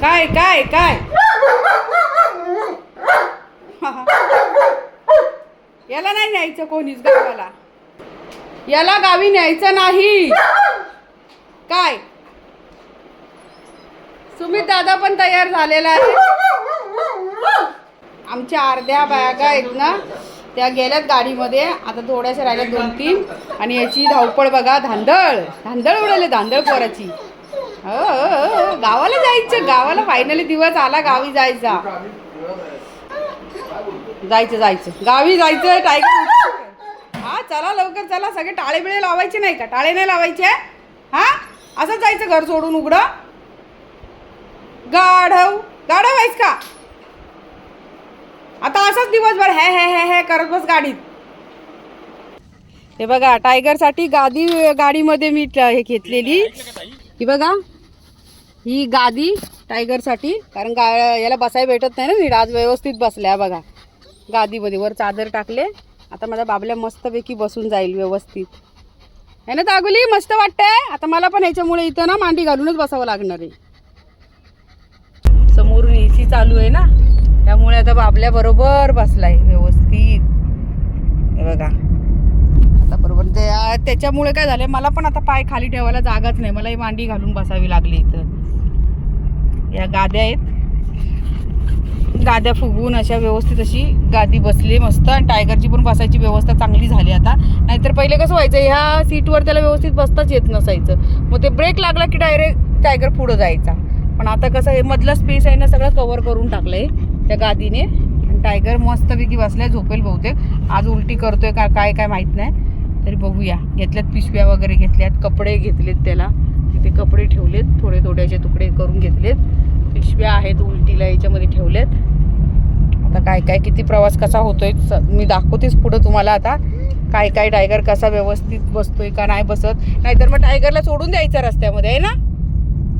काय काय काय? याला नाही न्यायचं कोणीच गावाला. याला गावी न्यायचं नाही. काय? सुमित दादा पण तयार झालेला आहे. आमच्या अर्ध्या बॅगा आहेत ना त्या गेल्यात गाडीमध्ये. आता थोड्याशा राहिल्यात दोन तीन. आणि याची धावपळ बघा धांदळ. धांदळ उडवले धांदळ पोराची. हो, हो, हो, गावाला जायचं गावाला फायनली दिवस आला गावी जायचा. जायचं. जायचं गावी जायचं टायगर हा चला लवकर चला. सगळे टाळे बिळे लावायचे नाही का? टाळे नाही लावायचे? हा? असंच जायचं घर सोडून उघडं? गाढव. गाढव आहेस का? आता असंच दिवसभर हे हे हे हे करत बस गाडीत. हे बघा टायगरसाठी गादी गाडीमध्ये मी हे घेतलेली. ही बघा ही गादी टायगरसाठी कारण गा याला बसायला भेटत नाही ना आज व्यवस्थित बसल्या बघा. गादीमध्ये वर चादर टाकले. आता माझा बाबल्या मस्तपैकी बसून जाईल व्यवस्थित. आहे ना तागुली? मस्त वाटतंय? आता मला पण ह्याच्यामुळे इथं ना मांडी घालूनच बसावं लागणार आहे. समोरून एसी चालू आहे ना? त्यामुळे आता बाबल्या बरोबर बसलाय व्यवस्थित. हे बघा. त्याच्यामुळे काय झालं मला पण आता पाय खाली ठेवायला जागाच नाही. मला ही मांडी घालून बसावी लागली इथं. या गाद्या आहेत. गाद्या फुगवून अशा व्यवस्थित अशी गादी बसली मस्त. आणि टायगरची पण बसायची व्यवस्था चांगली झाली आता. नाहीतर पहिले कसं व्हायचं ह्या सीटवर त्याला व्यवस्थित बसताच येत नसायचं. मग ते ब्रेक लागला की डायरेक्ट टायगर पुढं जायचा. पण आता कसं हे मधला स्पेस आहे ना सगळं कव्हर करून टाकलंय त्या गादीने. आणि टायगर मस्तपैकी बसलाय झोपेल बहुतेक. आज उलटी करतोय का काय काय माहीत नाही. तरी बघूया. घेतल्यात पिशव्या वगैरे घेतल्यात कपडे घेतलेत त्याला. तिथे कपडे ठेवलेत थोडे थोडे असे तुकडे करून घेतलेत. पिशव्या आहेत उलटीला याच्यामध्ये ठेवलेत. आता काय काय किती प्रवास कसा होतोय मी दाखवतेच पुढं तुम्हाला आता. काय काय टायगर कसा व्यवस्थित बसतोय का नाही बसत. नाहीतर मग टायगरला सोडून द्यायचं रस्त्यामध्ये आहे ना?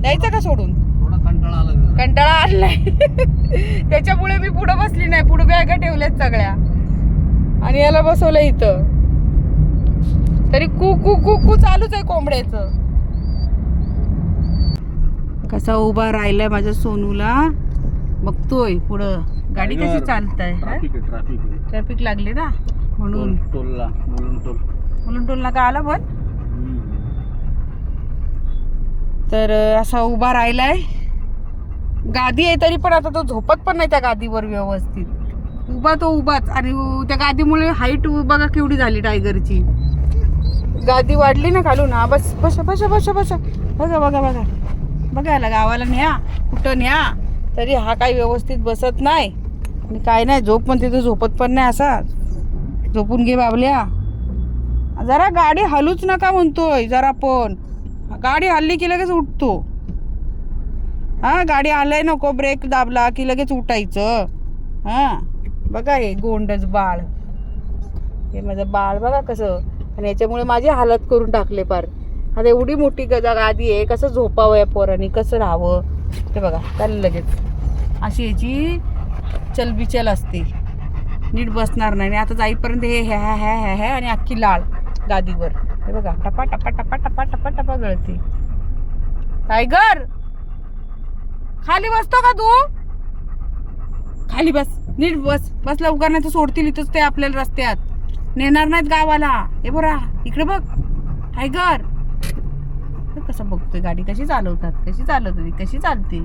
द्यायचं का सोडून? थोडा कंटाळा आला कंटाळा आलाय त्याच्यामुळे मी पुढं बसली नाही. पुढे बॅगा ठेवल्यात सगळ्या. आणि याला बसवलं इथं. तरी कू कू कू कू चालूच आहे कोंबड्याचं. कसा उभा राहिलाय माझ्या सोनूला? बघतोय पुढं. गाडी कशी चालताय ट्रॅफिक आहे ट्रॅफिक लागले ना? म्हणून. टोल- टोलला म्हणून टोलला का आला पण. तर असा उभा राहिलाय. गादी आहे तरी पण आता तो झोपत पण नाही त्या गादीवर व्यवस्थित. उभा तो उभाच. आणि त्या गादीमुळे हाईट बघा केवढी झाली टायगरची गादी वाढली ना खालून. हा बस बस बस बस बस. बघा बघा बघा. बघायला गावाला न्या. कुठं न्या? तरी हा काही व्यवस्थित बसत नाही. आणि काय नाही झोप पण तिथं झोपत पण नाही असा. झोपून घे बाबल्या. जरा गाडी हलूच नका म्हणतोय जरा पण. गाडी हल्ली की लगेच उठतो. हा गाडी आलाय नको ब्रेक दाबला की लगेच उठायचं. हा बघा हे गोंडच बाळ. हे माझं बाळ बघा कसं. आणि याच्यामुळे माझी हालत करून टाकले पार. आता एवढी मोठी गजा गादी आहे कसं झोपावं या पोरांनी कसं राहावं? ते बघा चाललं लगेच. अशी याची चलबिचल असते. नीट बसणार नाही. आणि आता जाईपर्यंत हे ह्या ह्या ह्या ह्या ह्या आणि अख्खी लाळ गादीवर. हे बघा टपा टपा टपा टपा टपा टपा गळते. टायगर! खाली बसतो का तू? खाली बस. नीट बस. बस लवकर नाही तर सोडतील इथंच ते आपल्याला रस्त्यात. नेणार नाहीत गावाला. हे बोरा इकडे बघ. टायगर कसं बघतोय गाडी? कशी चालवतात? कशी चालवतात? कशी चालते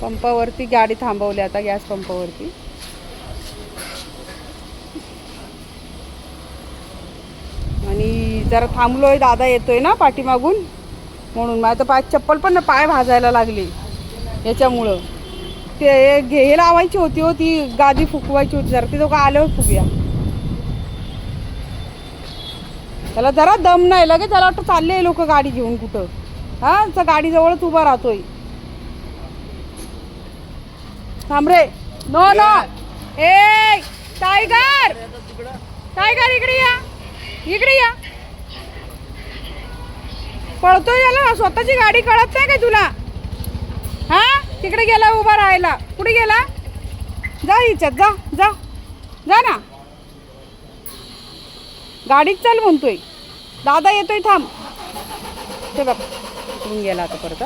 पंपावरती गाडी थांबवली आता गॅस पंपावरती. आणि जरा थांबलोय दादा येतोय ना पाठीमागून. म्हणून माझ्या तर पाय चप्पल पण ना पाय भाजायला लागली. याच्यामुळं. ते घे हे लावायची होती हो ती गादी फुकवायची होती जरा. ती दोघं आल्यावर फुगूया. त्याला जरा दम नाही लगेच त्याला वाटतं चालले लोक गाडी घेऊन कुठं. हा तर गाडीजवळच उभा राहतोय. थांब रे. No no. ए टायगर. टायगर इकडे या. इकडे या. पळतो याला स्वतःची गाडी कळत नाही काय तुला? हा? तिकडे गेला उभा राहायला. कुठे गेला? जा हिच्यात जा जा. जा ना. गाडीत चाल म्हणतोय. दादा येतोय थांब. ते बघ इकडून गेला आता परत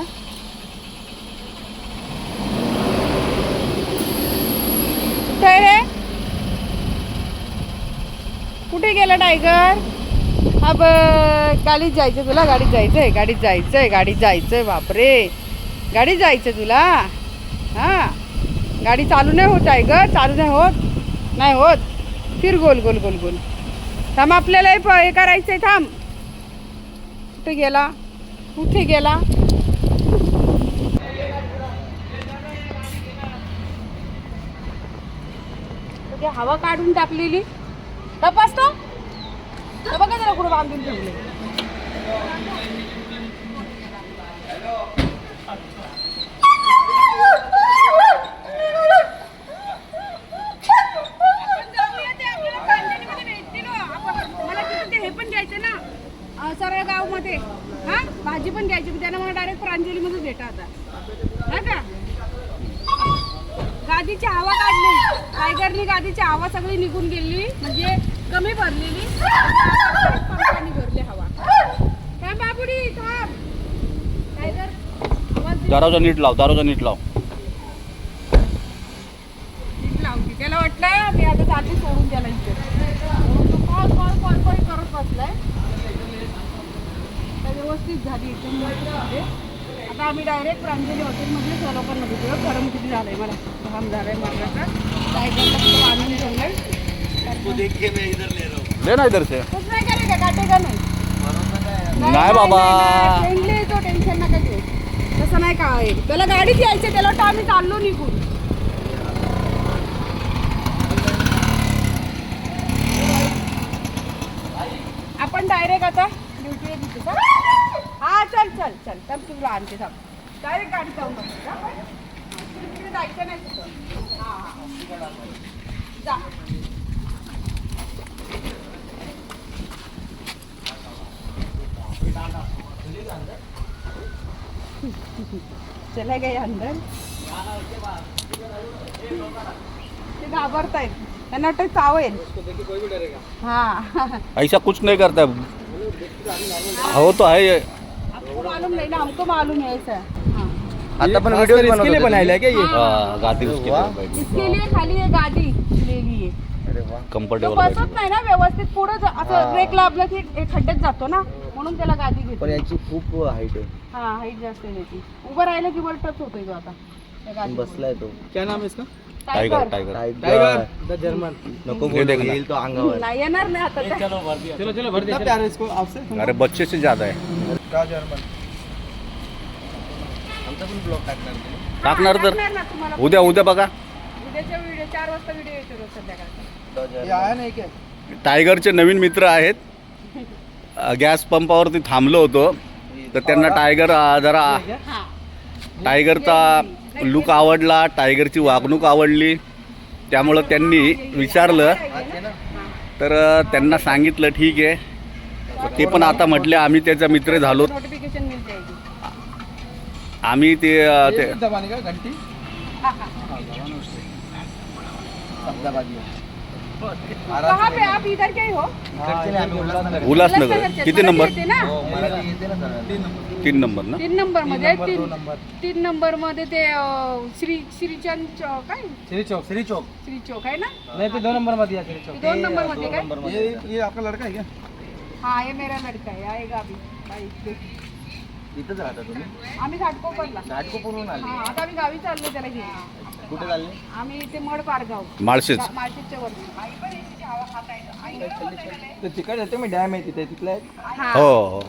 कुठे रे? कुठे गेला टायगर? अब गाडीत जायचं तुला? गाडीत जायचंय गाडीत जायचंय गाडीत आहे बापरे. गाडीत जायचं तुला? हां. गाडी चालू नाही होत आहे ग चालू नाही होत. नाही होत. फिर गोल गोल गोल गोल. थांब आपल्याला हे प- हे करायचं आहे थांब. कुठे गेला? कुठे गेला? हवा काढून टाकलेली? तपासतो तर बघा त्याला कुठं बांधून ठेवले. हे पण द्यायचं ना? अं, सरळ गावमध्ये. हा भाजी पण द्यायची त्यांना मला डायरेक्ट प्रांजलीमध्येच भेटा आता. हा का? गादीची हवा काढली. टायगरनी गादीची हवा सगळी निघून गेली. म्हणजे कमी भरलेली. भरली हवा. काय बाबुडी थांब. टायगर आवाज दे. दाराचा नीट लाव दाराचा नीट लाव. नीट लावते त्याला वाटलं मी आता चालली सोडून त्याला इथे. कॉल कॉल कॉल कॉल करत बसलाय. व्यवस्थित झाली इथे. आता आम्ही डायरेक्ट प्रांजली हॉटेलमध्ये लोकांना भेटलो गरम किती झालंय मला. घाम झालाय मार्गाचा टायगरला खूप आनंद झालाय. ले ना इधर से. नाही का काटे का नाही. नाही बाबा. फ्रेंडली तो टेन्शन नका घेऊ. तसं नाही काय त्याला गाडीत यायचं त्याला वाटतं आम्ही चाललो निघून. आपण डायरेक्ट आता ड्युटी तिथे का चल चल चल. तर तुला आणते थांब. डायरेक्ट गाडी जाऊन बसते तिकडे जायचं नाही तिथं. जा. चला गए अंदर. ते घाबरतायत. त्यांना वाटतं चावेल हा. ऐसा कुछ नहीं करता। हो तो है मालूम नहीं ना हमको मालूम है ऐसा। हाँ। आता पण व्हिडिओ इसके लिए बनाया है क्या ये? हाँ, गादी उसकी वाह. तरफ बैठी। इसके लिए खाली ये गाडी लिहिली आहे अरे वा तो कम्फर्टेबल बसत बैठी। नाही ना व्यवस्थित पुढं ज-. असं ब्रेक लाभलं की हे खड्ड्यात जातो ना म्हणून त्याला गादी पण घेतो याची खूप हाईट आहे. हा हाईट जास्त आहे त्याची उभं राहिलं की वर टच होतोय तो आता त्या गादीवर. बसलाय तो. क्या नाम है इसका? Tiger tiger tiger tiger the German नको बोलू, देख ना. येईल तो अंगावर. नाही येणार नाही आता. चलो चलो भर प्यार है इसको आपसे. अरे बच्चे से ज्यादा है. का जर्मन आमचा पण ब्लॉग टाकणार तुम्ही? टाकणार तर. टाकणार ना तुम्हाला उद्या उद्या बघा. उद्याच्या व्हिडिओ चार वाजता व्हिडिओ येतो रोज संध्याकाळचा. का ये जर्मन? आया नहीं क्या टायगरचे नवीन मित्र आहेत. अ, गॅस पंपावरती थांबलो होतो. तर त्यांना टायगर अ, जरा हा. टायगरचा लुक आवडला टायगरची वागणूक आवडली. त्यामुळं त्यांनी विचारलं. तर अ, त्यांना सांगितलं ठीक आहे. ते पण आता म्हटले आम्ही त्याचा मित्र झालो नोटिफिकेशन आम्ही ते अ, ते दबाने का घंटी? हा, हा. कहाँ पे आप इधर के ही हो। इकडचे नाही, आम्ही उल्हासनगर. उल्हासनगरचे. किती नंबर? येते ना. तीन नंबर. ना? तीन नंबर मध्ये नंबर, तीन नंबर. तीन नंबर मध्ये ते अं, श्री श्रीचंद चौक काय? श्री चौक श्री चौक श्री चौक आहे ना? नहीं तो दो नंबर में दिया श्री चौक दोन नंबर मध्ये काय? ये ये आपका लड़का है क्या हा ये मेरा लड़का है आएगा अभी. पे. इथंच राहता तुम्ही? आम्ही घाटकोपरला. घाटकोपरून आले. हा आता आम्ही गावी चाललो त्याला घेऊन. कुठे चालले? आम्ही इथे मड पारगाव माळशेज मार्केटच्या वरती. तिकडे येते मी डॅम आहे तिथे तिथला एक हा. हो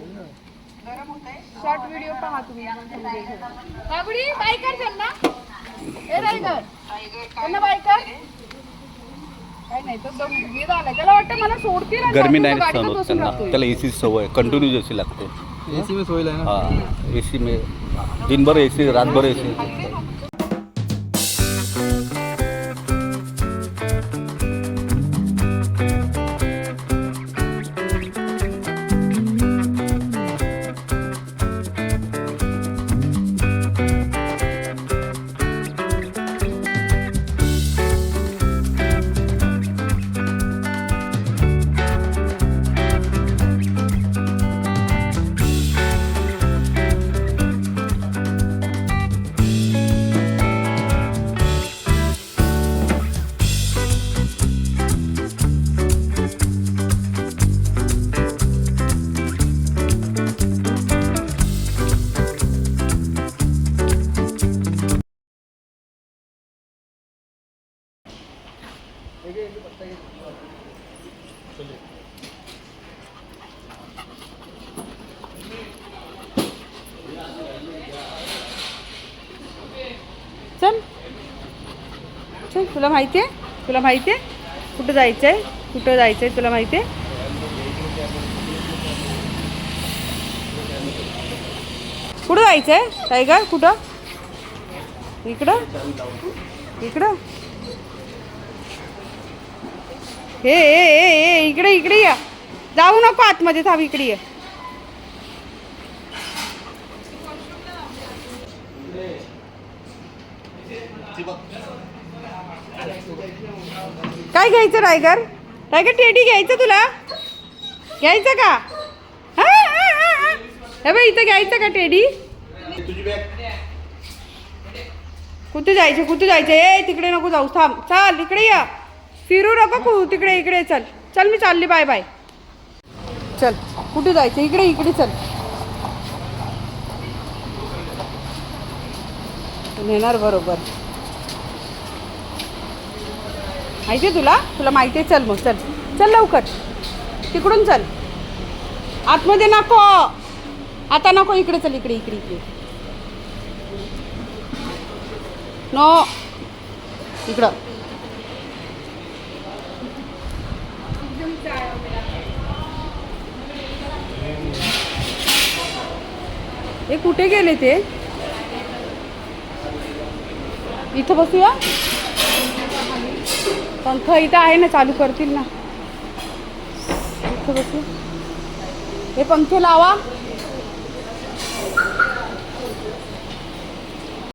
शॉर्ट व्हिडिओ पहा तुम्ही बाबडी बायकर चल ना ए रायगर त्यांना बायकर काय नाही तो दम वेद आला त्याला वाटतं मला सोडतील आणि गरमी नाही सहन होत बसून त्यांना. राहतोय. त्याला एसी सवय कंटिन्यू एसी लागते. एसी में सोई है। ना हाँ एसी में। दिन भर एसी रात भर एसी चल. चल तुला माहिती आहे तुला माहिती आहे कुठं जायचं आहे कुठं जायचं आहे तुला माहिती आहे कुठं जायचं आहे टायगर कुठं? इकडं? इकडं? हे ए इकडे इकडे या. जाऊ नको आतमध्ये थांब इकडे ये. काय घ्यायचं टायगर टायगर टेडी घ्यायचं तुला? घ्यायचं का? हा, हा, इथं घ्यायचं का टेडी? कुठे जायचं कुठे जायचं? ए तिकडे नको जाऊ थांब. चाल इकडे या. फिरू नको कु तिकडे इकडे चल. चल मी चालली बाय बाय. चल कुठे जायचं? इकडे इकडे चल. नेणार बरोबर. माहिती आहे तुला? तुला माहिती आहे चल मग चल. चल लवकर. तिकडून चल. आतमध्ये नको. आता नको इकडे चल इकडे इकडे इकडे. नो. इकडं. हे कुठे गेले ते? इथं बसूया? पंख इथं आहे ना चालू करतील ना. इथं बसू हे पंखे लावा.